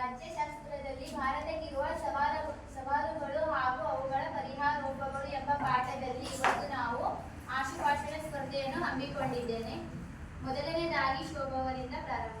ರಾಜ್ಯಶಾಸ್ತ್ರದಲ್ಲಿ ಭಾರತಕ್ಕಿರುವ ಸವಾಲು, ಸವಾಲುಗಳು ಹಾಗೂ ಅವುಗಳ ಪರಿಹಾರೋಪಗಳು ಎಂಬ ಪಾಠದಲ್ಲಿ ಇವತ್ತು ನಾವು ಆಶುಭಾಷಣ ಸ್ಪರ್ಧೆಯನ್ನು ಹಮ್ಮಿಕೊಂಡಿದ್ದೇನೆ. ಮೊದಲನೇದಾಗಿ ಶೋಭವರಿಂದ ಪ್ರಾರಂಭ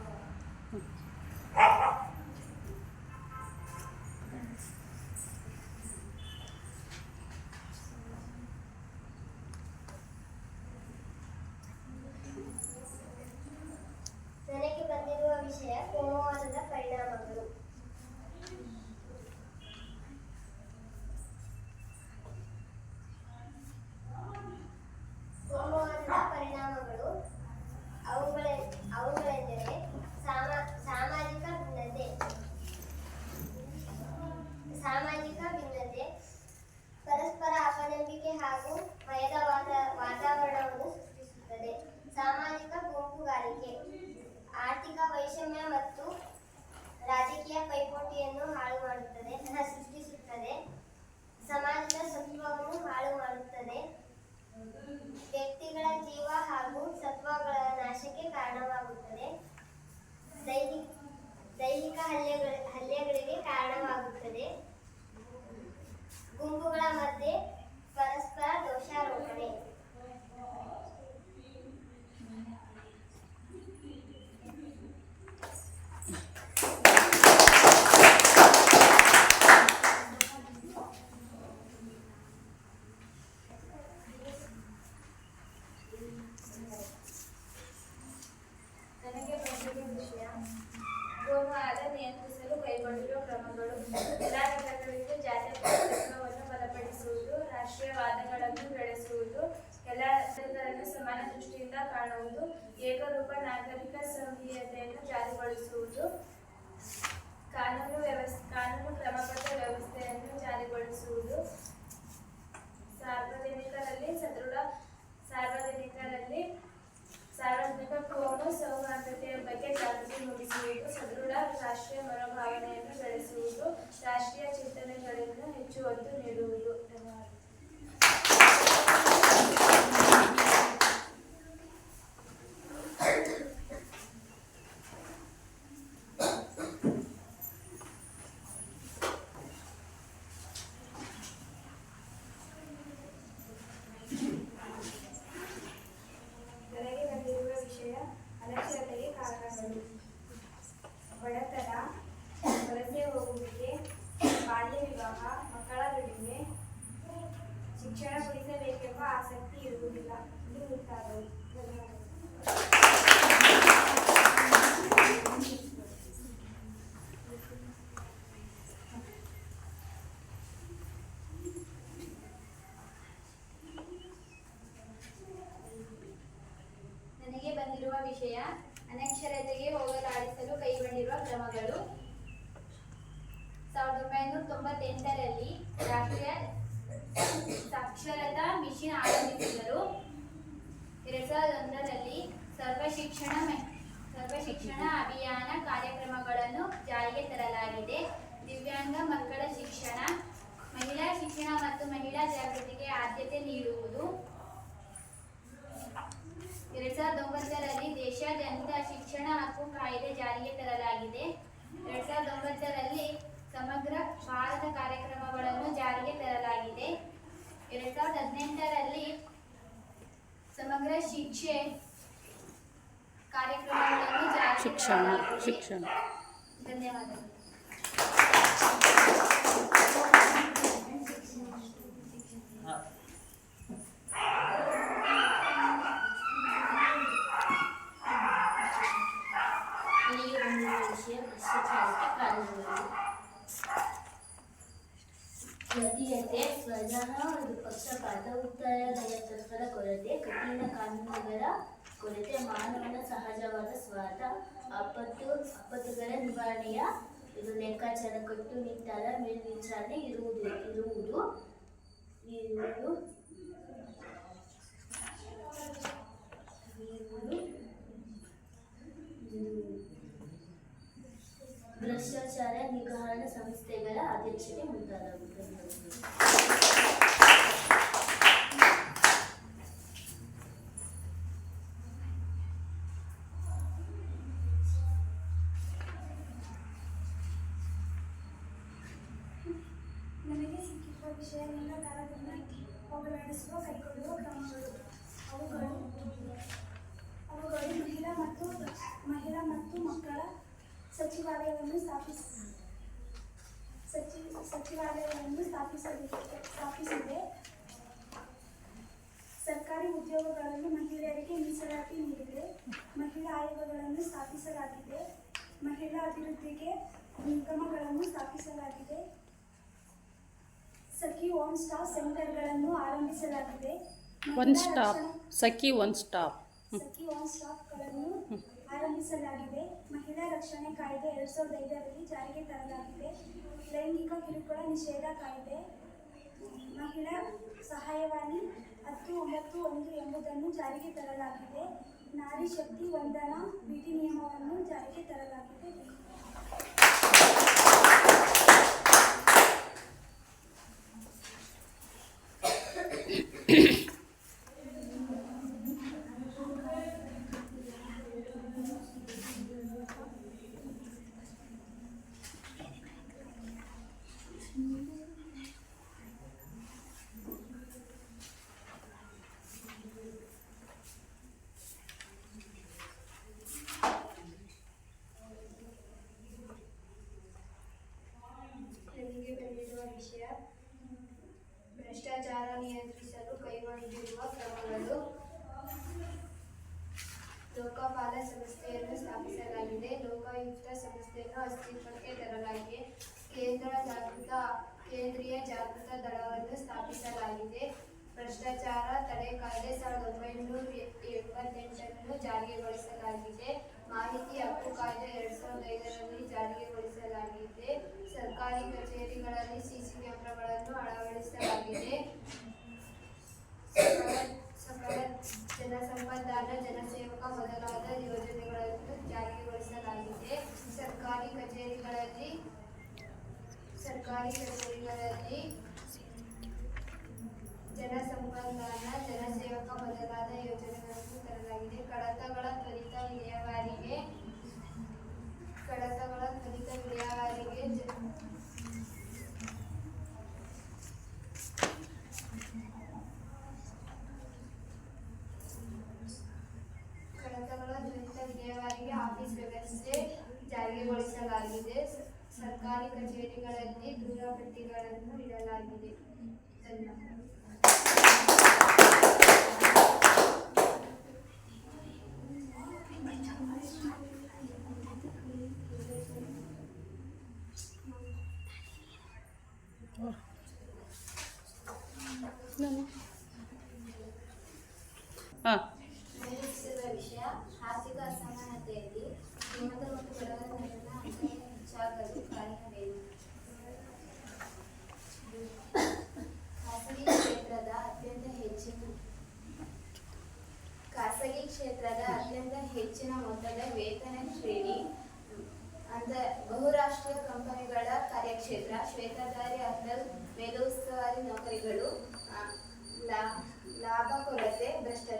ఉంచవద్దు నేడు ಬಡತನ ವಲಸೆ ಹೋಗುವಿಕೆ ಬಾಲ್ಯ ವಿವಾಹ ಮಕ್ಕಳಿಗೆ ಶಿಕ್ಷಣ ಕುರಿತ ಬೇಕೆಂಬ ಆಸಕ್ತಿ ಇರುವುದಿಲ್ಲ ಇರುತ್ತಾರೆ క్వశ్చన్ ధన్యవాదాలు. పుట్టిన కన్నుగల ಕೊರತೆ ಮಾನವನ ಸಹಜವಾದ ಸ್ವಾದ ಅಪ್ಪತ್ತು ಅಪ್ಪತ್ತುಗಳ ನಿವಾರಣೆಯ ಇದು ಲೆಕ್ಕಾಚಾರ ಕೊಟ್ಟು ನಿಂತಾದ ಮೇಲ್ವಿಚಾರಣೆ ಇರುವುದು ಇರುವುದು ಇರುವುದು ಭ್ರಷ್ಟಾಚಾರ ನಿಗ್ರಹಣ ಸಂಸ್ಥೆಗಳ ಅಧ್ಯಕ್ಷತೆ ಮುಂತಾದವುಗಳು ಮಹಿಳಾ ಅಭಿವೃದ್ಧಿಗೆ ನಿಗಮಗಳನ್ನು ಸ್ಥಾಪಿಸಲಾಗಿದೆ. ಸಖಿ ಒನ್ ಸ್ಟಾಪ್ ಸೆಂಟರ್ಗಳನ್ನು ಆರಂಭಿಸಲಾಗಿದೆ. One stop Sakhi one stop Sakhi one ಸ್ಟಾಪ್ಗಳನ್ನು ಆರಂಭಿಸಲಾಗಿದೆ. ಮಹಿಳಾ ರಕ್ಷಣೆ ಕಾಯ್ದೆ ಎರಡ್ ಸಾವಿರದ ಐದರಲ್ಲಿ ಜಾರಿಗೆ ತರಲಾಗಿದೆ. ಲೈಂಗಿಕ ಕಿರುಕುಳ ನಿಷೇಧ ಕಾಯ್ದೆ. ಮಹಿಳಾ ಸಹಾಯವಾಣಿ ಹತ್ತು ಒಂಬತ್ತು ಒಂದು ಎಂಬುದನ್ನು ಜಾರಿಗೆ ತರಲಾಗಿದೆ. ನಾರಿ ಶಕ್ತಿ ವಂದನಾ ವಿಧಿ ನಿಯಮವನ್ನು ಜಾರಿಗೆ ತರಲಾಗಿದೆ ನಿಮಗೆ ಬಂದಿರುವ ವಿಷಯ. ಭ್ರಷ್ಟಾಚಾರ ನಿಯಂತ್ರಿಸಲು ಕೈಗೊಂಡಿರುವ ಕ್ರಮಗಳು. ಲೋಕಪಾಲ ಸಂಸ್ಥೆಯನ್ನು ಸ್ಥಾಪಿಸಲಾಗಿದೆ. ಲೋಕಾಯುಕ್ತ ಸಂಸ್ಥೆಯನ್ನು ಅಸ್ತಿತ್ವಕ್ಕೆ ತರಲಾಗಿದೆ. ಕೇಂದ್ರ ಜಾಗೃತ, ಕೇಂದ್ರೀಯ ಜಾಗೃತ ದಳವನ್ನು ಸ್ಥಾಪಿಸಲಾಗಿದೆ. ಭ್ರಷ್ಟಾಚಾರ ತಡೆ ಕಾಯ್ದೆ ಸಾವಿರದ ಒಂಬೈನೂರ ಎಪ್ಪತ್ತೆಂಟನ್ನು ಜಾರಿಗೊಳಿಸಲಾಗಿದೆ. ಮಾಹಿತಿ, ಹಕ್ಕು ಕಾಯ್ದೆ ಎರಡ್ ಸಾವಿರದ ಐದರಲ್ಲಿ ಜಾರಿಗೊಳಿಸಲಾಗಿದೆ. ಸರ್ಕಾರಿ ಕಚೇರಿಗಳಲ್ಲಿ ಸಿಸಿ ಕ್ಯಾಮೆರಾಗಳನ್ನು ಅಳವಡಿಸಲಾಗಿದೆ. ಸಕಲ ಜನಸೇವಕ ಮೊದಲಾದ ಯೋಜನೆಗಳನ್ನು ಜಾರಿಗೊಳಿಸಲಾಗಿದೆ. ಸರ್ಕಾರಿ ಕಚೇರಿಗಳಲ್ಲಿ ಸರ್ಕಾರಿ ಕಚೇರಿಗಳಲ್ಲಿ ಜನಸಂಪದಾನ ಜನಸೇವಕ ಮೊದಲಾದ ಯೋಜನೆಗಳನ್ನು ತರಲಾಗಿದೆ. ಕಡತಗಳ ತ್ವರಿತ ವಿಲೇವಾರಿಗೆ, ಕಡತಗಳ ತ್ವರಿತ ವಿಲೇವಾರಿಗೆ ಕಡತಗಳ ತ್ವರಿತ ವಿಲೇವಾರಿಗೆ ಆಫೀಸ್ ವ್ಯವಸ್ಥೆ ಜಾರಿಗೊಳಿಸಲಾಗಿದೆ. ಸರ್ಕಾರಿ ಕಚೇರಿಗಳಲ್ಲಿ ದೂರಪಟ್ಟಿಗಳನ್ನು ಇಡಲಾಗಿದೆ.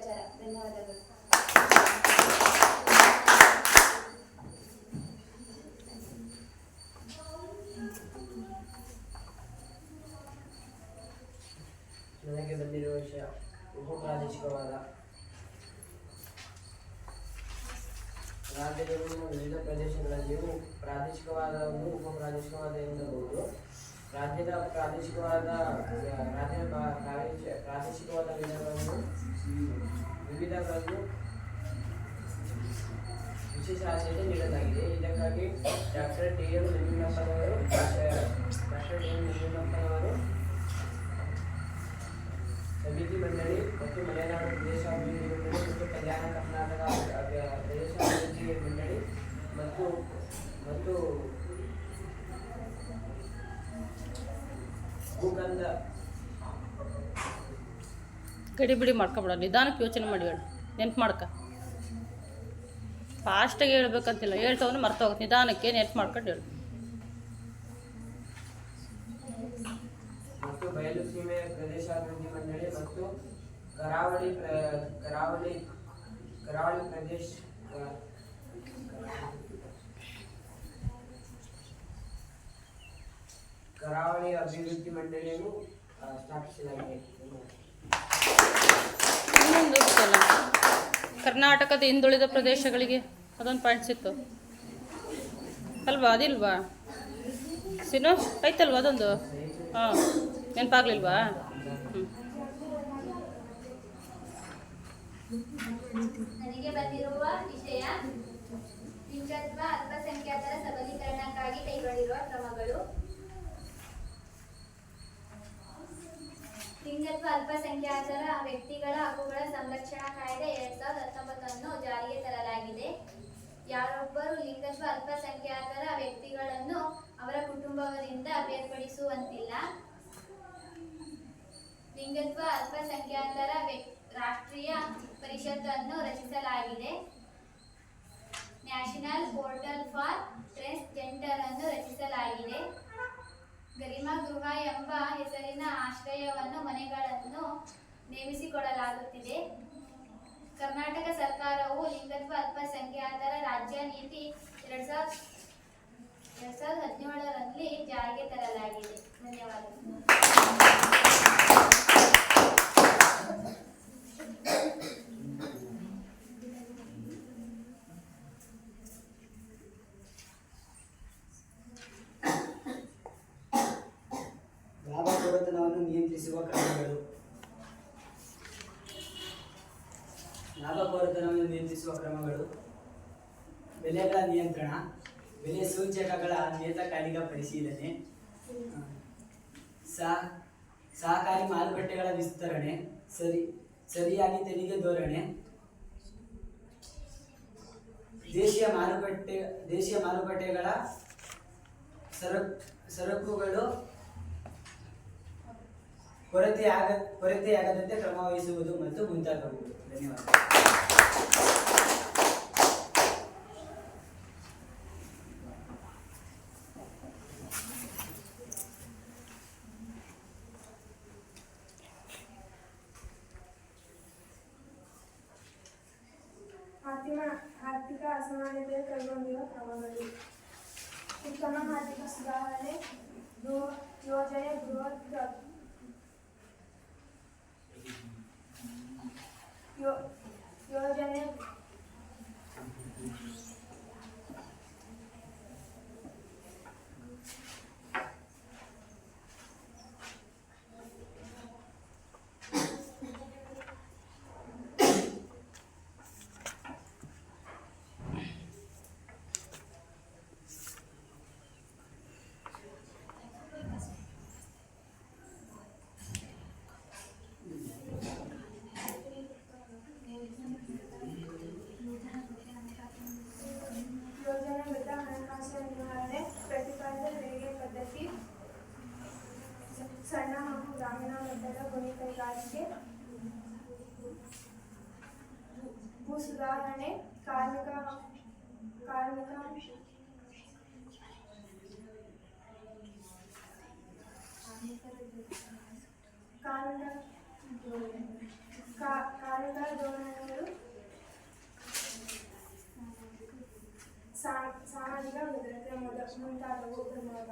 ಭ್ರಷ್ಟಾಚಾರ ಧನ್ಯವಾದಗಳು ನನಗೆ ಬಂದಿರುವ ವಿಷಯ ಉಪ ಪ್ರಾದೇಶಿಕವಾದ ರಾಜ್ಯದಲ್ಲಿನ ವಿವಿಧ ಪ್ರದೇಶಗಳಲ್ಲಿಯೂ ಪ್ರಾದೇಶಿಕವಾದವನ್ನು ಉಪ ಪ್ರಾದೇಶಿಕವಾದ ಎನ್ನಬಹುದು ರಾಜ್ಯದ ಪ್ರಾದೇಶಿಕವಾದ ರಾಜ್ಯದ ಪ್ರಾ- ಪ್ರಾದೇಶಿ ಪ್ರಾದೇಶಿಕವಾದ ವಿಧಗಳನ್ನು ವಿವಿಧಗಳನ್ನು ವಿಶೇಷ ಆದ್ಯತೆ ನೀಡಲಾಗಿದೆ ಇದಕ್ಕಾಗಿ doctor D M ನಿಂಜುನಪ್ಪನವರು doctor D M ನಿಂಜುನಪ್ಪನವರು ಸಮಿತಿ ಮಂಡಳಿ ಮತ್ತು ಮಲೆನಾಡು ಪ್ರದೇಶ ಅಭಿವೃದ್ಧಿ ಮಂಡಳಿ ಮತ್ತು ಕಲ್ಯಾಣ ಕರ್ನಾಟಕ ಅಭಿ- ಪ್ರದೇಶ ಅಭಿವೃದ್ಧಿ ಮಂಡಳಿ ಮತ್ತು ಮತ್ತು ಭೂಗಂಧ ಗಡಿ ಬಿಡಿ ಮಾಡ್ಕೊಬೇಡ ನಿಧಾನಕ್ಕೆ ಯೋಚನೆ ಮಾಡಿ ಹೇಳು. ನೆನ್ಪು ಮಾಡ್ಕ. ಫಾಸ್ಟಾಗಿ ಹೇಳ್ಬೇಕಂತಿಲ್ಲ ಮರ್ತ ಮರ್ತೋಗುತ್ತೆ. ನಿಧಾನಕ್ಕೆ ನೆನ್ಪು ಮಾಡ್ಕೊಂಡು ಹೇಳು. ಮತ್ತು ಬಯಲು ಸೀಮೆ ಪ್ರದೇಶಾಭಿವೃದ್ಧಿ ಮಂಡಳಿ ಮತ್ತು ಕರಾವಳಿ ಕರಾವಳಿ ಕರಾವಳಿ ಪ್ರದೇಶ ಕರಾವಳಿ ಅಭಿವೃದ್ಧಿ ಮಂಡಳಿಯನ್ನು ಸ್ಥಾಪಿಸಲಾಗಿದೆ. ಕರ್ನಾಟಕದ ಹಿಂದುಳಿದ ಪ್ರದೇಶಗಳಿಗೆ ಅದೊಂದು ಪಾಯಿಂಟ್ಸ್ ಇತ್ತು ಅಲ್ವಾ? ಅದಿಲ್ವಾ? ಸಿನು ಐತಲ್ವಾ ಅದೊಂದು? ಹಾಂ ನೆನಪಾಗ್ಲಿಲ್ವಾ? ಹ್ಞೂ ನನಗೆ ಬಂದಿರುವ ವಿಷಯ ಲಿಂಗತ್ವ ಅಲ್ಪಸಂಖ್ಯಾತರ ಸಬಲೀಕರಣಕ್ಕಾಗಿ ಕೈಗೊಂಡಿರುವ ಕ್ರಮಗಳು. ಲಿಂಗತ್ವ, ಅಲ್ಪಸಂಖ್ಯಾತರ, ವ್ಯಕ್ತಿಗಳ ಹಕ್ಕುಗಳ ಸಂರಕ್ಷಣಾ ಕಾಯ್ದೆ ಎರಡ್ ಸಾವಿರದ ಹತ್ತೊಂಬತ್ತನ್ನು ಜಾರಿಗೆ ತರಲಾಗಿದೆ. ಯಾರೊಬ್ಬರು ಲಿಂಗತ್ವ, ಅಲ್ಪಸಂಖ್ಯಾತರ ವ್ಯಕ್ತಿಗಳನ್ನು ಅವರ ಕುಟುಂಬದಿಂದ ಬೇರ್ಪಡಿಸುವಂತಿಲ್ಲ. ಲಿಂಗತ್ವ, ಅಲ್ಪಸಂಖ್ಯಾತರ ರಾಷ್ಟ್ರೀಯ ಪರಿಷತ್ತನ್ನು ರಚಿಸಲಾಗಿದೆ. ನ್ಯಾಷನಲ್ ಪೋರ್ಟಲ್ ಫಾರ್ ಟ್ರಾನ್ಸ್ಜೆಂಡರ್ ಅನ್ನು ರಚಿಸಲಾಗಿದೆ. ಗರಿಮಾ ಗೃಹ ಎಂಬ ಹೆಸರಿನ ಆಶ್ರಯವನ್ನು ಮನೆಗಳನ್ನು ನೇಮಿಸಿಕೊಡಲಾಗುತ್ತಿದೆ ಕರ್ನಾಟಕ ಸರ್ಕಾರವು ಲಿಂಗತ್ವ, ಅಲ್ಪಸಂಖ್ಯಾತರ ರಾಜ್ಯ ನೀತಿ ಎರಡ್ ಸಾವಿರದ ಎರಡ್ ಸಾವಿರದ ಹದಿನೇಳರಲ್ಲಿ ಜಾರಿಗೆ ತರಲಾಗಿದೆ. ಧನ್ಯವಾದಗಳು ಲಾಭ ಕೊಡತನವನ್ನು ನಿಯಂತ್ರಿಸುವ ಕ್ರಮಗಳು ಲಾಭ ನಿಯಂತ್ರಿಸುವ ಕ್ರಮಗಳು. ಬೆಲೆಗಳ ನಿಯಂತ್ರಣ, ಬೆಲೆ ಸೂಚಕಗಳ ನಿಯತಕಾಲಿಕ ಪರಿಶೀಲನೆ ಸಹ, ಸಹಕಾರಿ ಮಾರುಕಟ್ಟೆಗಳ ವಿಸ್ತರಣೆ, ಸರಿ, ಸರಿಯಾಗಿ ತೆರಿಗೆ ಧೋರಣೆ, ದೇಶೀಯ ಮಾರುಕಟ್ಟೆ, ದೇಶೀಯ ಮಾರುಕಟ್ಟೆಗಳ ಸರಕು, ಸರಕುಗಳು परत आग परत ते आगत्य क्रमावळीसोबत म्हणतो गुंता करू धन्यवाद ఆర్థిక అసమానత కనుగొందిగా ప్రమాణాలు ఉత్తమ ఆర్థిక సుధారణే యువజన 有，有一点点 ಸಾಮಾಜಿಕ ಭದ್ರತೆ ಮೊದ ಮುಂತಾದವು ಧನ್ಯವಾದ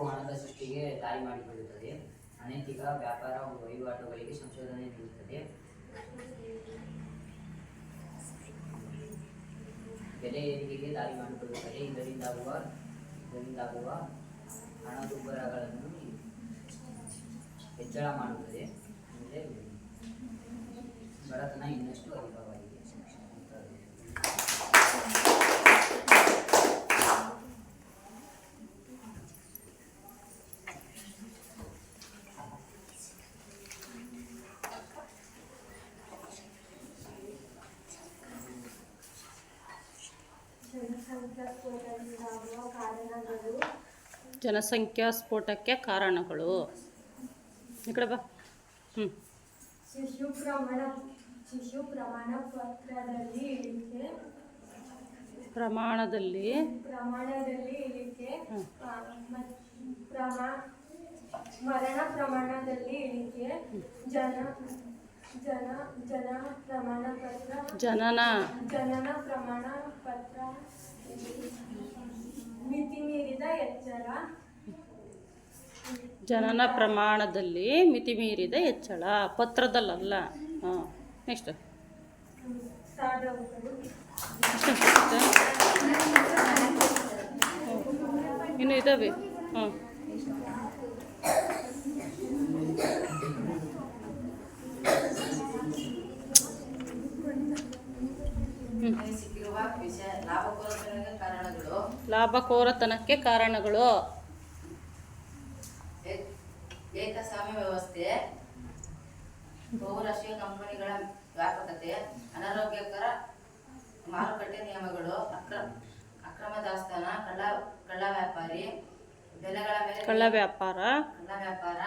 ಕಪ್ಪು ಹಣದ ಸೃಷ್ಟಿಗೆ ದಾರಿ ಮಾಡಿಕೊಳ್ಳುತ್ತದೆ ಅನೈತಿಕ ವ್ಯಾಪಾರ ವಹಿವಾಟುಗಳಿಗೆ ಸಂಶೋಧನೆ ನೀಡುತ್ತದೆ. ಬೆಲೆ ಏರಿಕೆಗೆ ದಾರಿ ಮಾಡಿಕೊಳ್ಳುತ್ತದೆ. ಇದರಿಂದಾಗುವ ಇದರಿಂದಾಗುವ ಹಣದುಬ್ಬರಗಳನ್ನು ಹೆಚ್ಚಳ ಮಾಡುತ್ತದೆ. ಅಂದರೆ ಬಡತನ ಇನ್ನಷ್ಟು ಅಧಿಕವಾಗಿದೆ ಜನಸಂಖ್ಯಾ ಸ್ಫೋಟಕ್ಕೆ ಕಾರಣಗಳು ಕಡೆ ಬಾ. ಶಿಶು ಪ್ರಮಾಣ ಶಿಶು ಪ್ರಮಾಣ ಪತ್ರದಲ್ಲಿ ಇಳಿಕೆ ಪ್ರಮಾಣದಲ್ಲಿ ಪ್ರಮಾಣದಲ್ಲಿ ಇಳಿಕೆ. ಪ್ರಮಾ ಮರಣ ಪ್ರಮಾಣದಲ್ಲಿ ಇಳಿಕೆ ಜನ ಜನ ಜನ ಪ್ರಮಾಣ ಪತ್ರ ಜನನ. ಜನನ ಪ್ರಮಾಣ ಪತ್ರ ಜನನ ಪ್ರಮಾಣದಲ್ಲಿ ಮಿತಿ ಮೀರಿದ ಹೆಚ್ಚಳ ಪತ್ರದಲ್ಲಲ್ಲ. ಹಾಂ ನೆಕ್ಸ್ಟ್ ಇನ್ನು ಇದಾವೆ. ಹಾಂ ನಮಗೆ ಸಿಕ್ಕಿರುವ ವಿಷಯ ಲಾಭಕೋರಗಳಿಗೆ ಕಾರಣಗಳು ಲಾಭಕೋರತನಕ್ಕೆ ಕಾರಣಗಳು? ಏ- ಏಕಸ್ವಾಮ್ಯ ವ್ಯವಸ್ಥೆ ಬಹುರಾಷ್ಟ್ರೀಯ ಕಂಪನಿಗಳ ವ್ಯಾಪಕತೆ ಅನಾರೋಗ್ಯಕರ ಮಾರುಕಟ್ಟೆ ನಿಯಮಗಳು ಅಕ್ರಮ ಅಕ್ರಮ ದಾಸ್ತಾನ ಕಳ್ಳ ಕಳ್ಳ ವ್ಯಾಪಾರಿ ಬೆಲೆಗಳ ಮೇಲೆ ಕಳ್ಳ ವ್ಯಾಪಾರ? ಕಳ್ಳ ವ್ಯಾಪಾರ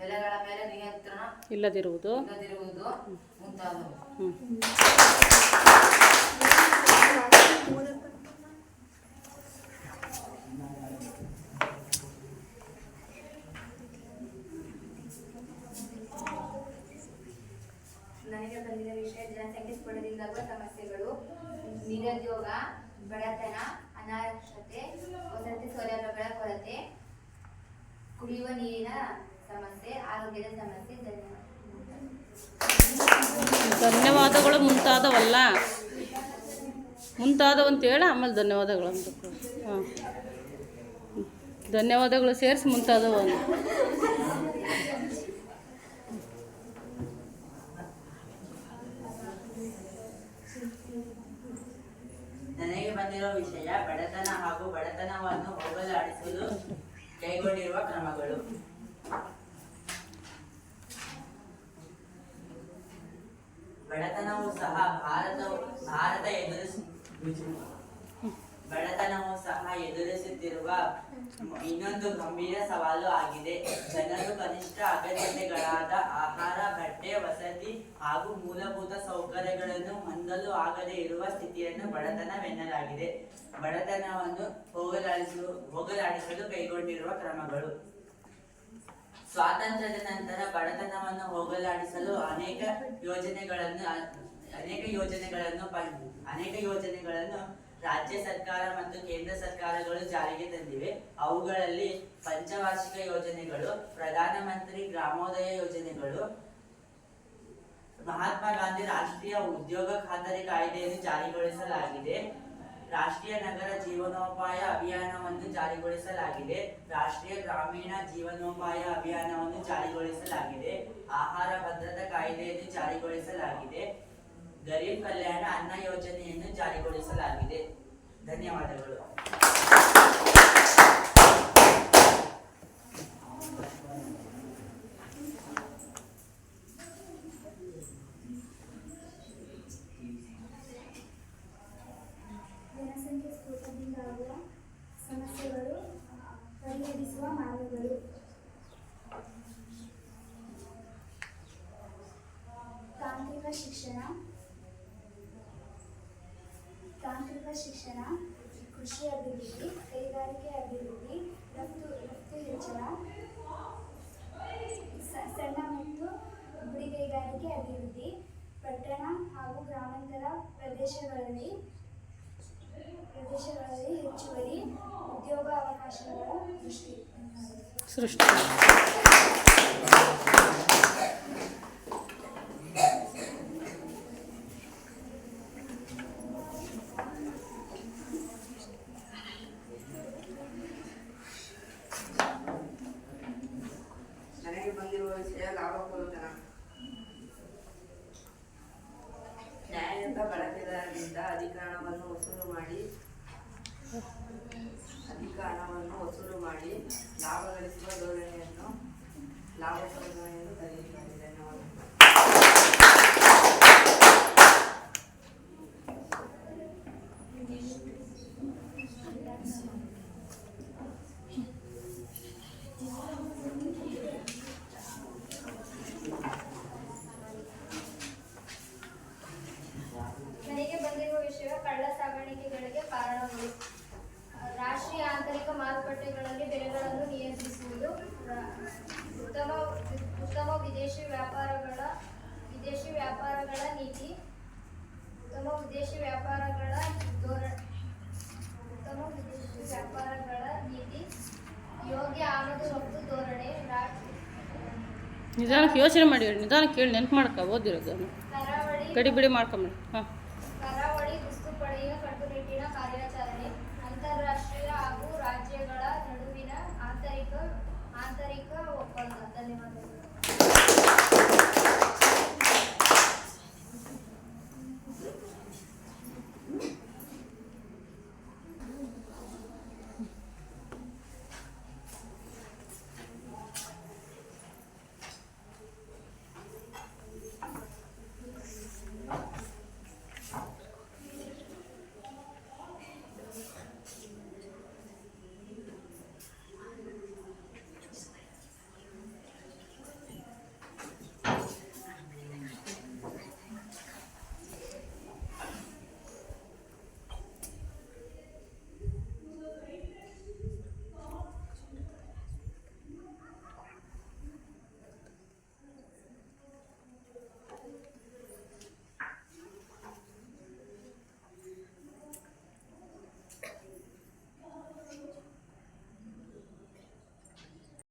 ಬೆಲೆಗಳ ಮೇಲೆ ನಿಯಂತ್ರಣ ಇಲ್ಲದಿರುವುದು? ಇಲ್ಲದಿರುವುದು ಮುಂತಾದವು ಹ್ಞೂ ನನಗೆ ಬಂದಿದ ವಿಷಯ ಜನಸಂಖ್ಯೆ ಸ್ಫೋಟದಿಂದಾಗುವ ಸಮಸ್ಯೆಗಳು ನಿರುದ್ಯೋಗ ಬಡತನ, ಅನಾರಕ್ಷತೆ, ವಸತಿ ಸೌಲಭ್ಯಗಳ ಕೊರತೆ, ಕುಡಿಯುವ ನೀರಿನ ಸಮಸ್ಯೆ, ಆರೋಗ್ಯದ ಸಮಸ್ಯೆ, ಧನ್ಯವಾದ. ಧನ್ಯವಾದಗಳು ಮುಂತಾದವಲ್ಲ? ಮುಂತಾದವು ಅಂತ ಹೇಳಿ ಆಮೇಲೆ ಧನ್ಯವಾದಗಳು ಅಂತ ಹಾಂ. ಧನ್ಯವಾದಗಳು ಸೇರಿಸಿ ಮುಂತಾದವು ನನಗೆ ಬಂದಿರೋ ವಿಷಯ ಬಡತನ ಹಾಗೂ ಬಡತನವನ್ನು ಹೋಗಲಾಡಿಸಲು ಕೈಗೊಂಡಿರುವ ಕ್ರಮಗಳು ಬಡತನವು ಸಹ ಭಾರತ ಭಾರತ ಎದುರಿಸ ಬಡತನವು ಸಹ ಎದುರಿಸುತ್ತಿರುವ ಇನ್ನೊಂದು ಗಂಭೀರ ಸವಾಲು ಆಗಿದೆ ಜನರು ಕನಿಷ್ಠ ಅಗತ್ಯತೆಗಳಾದ ಆಹಾರ ಬಟ್ಟೆ ವಸತಿ ಹಾಗೂ ಮೂಲಭೂತ ಸೌಕರ್ಯಗಳನ್ನು ಹೊಂದಲು ಆಗದೇ ಇರುವ ಸ್ಥಿತಿಯನ್ನು ಬಡತನವೆನ್ನಲಾಗಿದೆ. ಬಡತನವನ್ನು ಹೋಗಲಾಡಿಸಲು ಹೋಗಲಾಡಿಸಲು ಕೈಗೊಂಡಿರುವ ಕ್ರಮಗಳು. ಸ್ವಾತಂತ್ರ್ಯದ ನಂತರ ಬಡತನವನ್ನು ಹೋಗಲಾಡಿಸಲು ಅನೇಕ ಯೋಜನೆಗಳನ್ನು ಅನೇಕ ಯೋಜನೆಗಳನ್ನು ಅನೇಕ ಯೋಜನೆಗಳನ್ನು ರಾಜ್ಯ ಸರ್ಕಾರ ಮತ್ತು ಕೇಂದ್ರ ಸರ್ಕಾರಗಳು ಜಾರಿಗೆ ತಂದಿವೆ. ಅವುಗಳಲ್ಲಿ ಪಂಚವಾರ್ಷಿಕ ಯೋಜನೆಗಳು, ಪ್ರಧಾನಮಂತ್ರಿ ಗ್ರಾಮೋದಯ ಯೋಜನೆಗಳು ಮಹಾತ್ಮ ಗಾಂಧಿ ರಾಷ್ಟ್ರೀಯ ಉದ್ಯೋಗ ಖಾತರಿ ಕಾಯ್ದೆಯನ್ನು ಜಾರಿಗೊಳಿಸಲಾಗಿದೆ. ರಾಷ್ಟ್ರೀಯ ನಗರ ಜೀವನೋಪಾಯ ಅಭಿಯಾನವನ್ನು ಜಾರಿಗೊಳಿಸಲಾಗಿದೆ. ರಾಷ್ಟ್ರೀಯ ಗ್ರಾಮೀಣ ಜೀವನೋಪಾಯ ಅಭಿಯಾನವನ್ನು ಜಾರಿಗೊಳಿಸಲಾಗಿದೆ. ಆಹಾರ ಭದ್ರತಾ ಕಾಯ್ದೆಯನ್ನು ಜಾರಿಗೊಳಿಸಲಾಗಿದೆ. ಗರೀಬ್ ಕಲ್ಯಾಣ ಅನ್ನ ಯೋಜನೆಯನ್ನು ಜಾರಿಗೊಳಿಸಲಾಗಿದೆ. ಧನ್ಯವಾದಗಳು. ಶಿಕ್ಷಣ, ತಾಂತ್ರಿಕ ಶಿಕ್ಷಣ, ಕೃಷಿ ಅಭಿವೃದ್ಧಿ, ಕೈಗಾರಿಕೆ ಅಭಿವೃದ್ಧಿ, ರಫ್ತು ರಫ್ತು ಹೆಚ್ಚಳ ಸಣ್ಣ ಮತ್ತು ಗುಡಿ ಕೈಗಾರಿಕೆ ಅಭಿವೃದ್ಧಿ, ಪಟ್ಟಣ ಹಾಗೂ ಗ್ರಾಮಾಂತರ ಪ್ರದೇಶಗಳಲ್ಲಿ ಪ್ರದೇಶಗಳಲ್ಲಿ ಹೆಚ್ಚುವರಿ ಉದ್ಯೋಗ ಅವಕಾಶಗಳ ಸೃಷ್ಟಿ. ಸೃಷ್ಟಿ. ಹಣವನ್ನು ವಸೂಲು ಮಾಡಿ ಲಾಭ ನಿಧಾನಕ್ಕೆ ಯೋಚನೆ ಮಾಡಿ ನಿಧಾನಕ್ಕೆ ನೆನಪು ನೆನ್ಪು ಮಾಡ್ಕೊ ಓದಿರೋದು. ಕರಾವಳಿ ಗಡಿ ಬಿಡಿ ಮಾಡ್ಕೊಂಬಿಡಿ ಹಾಂ.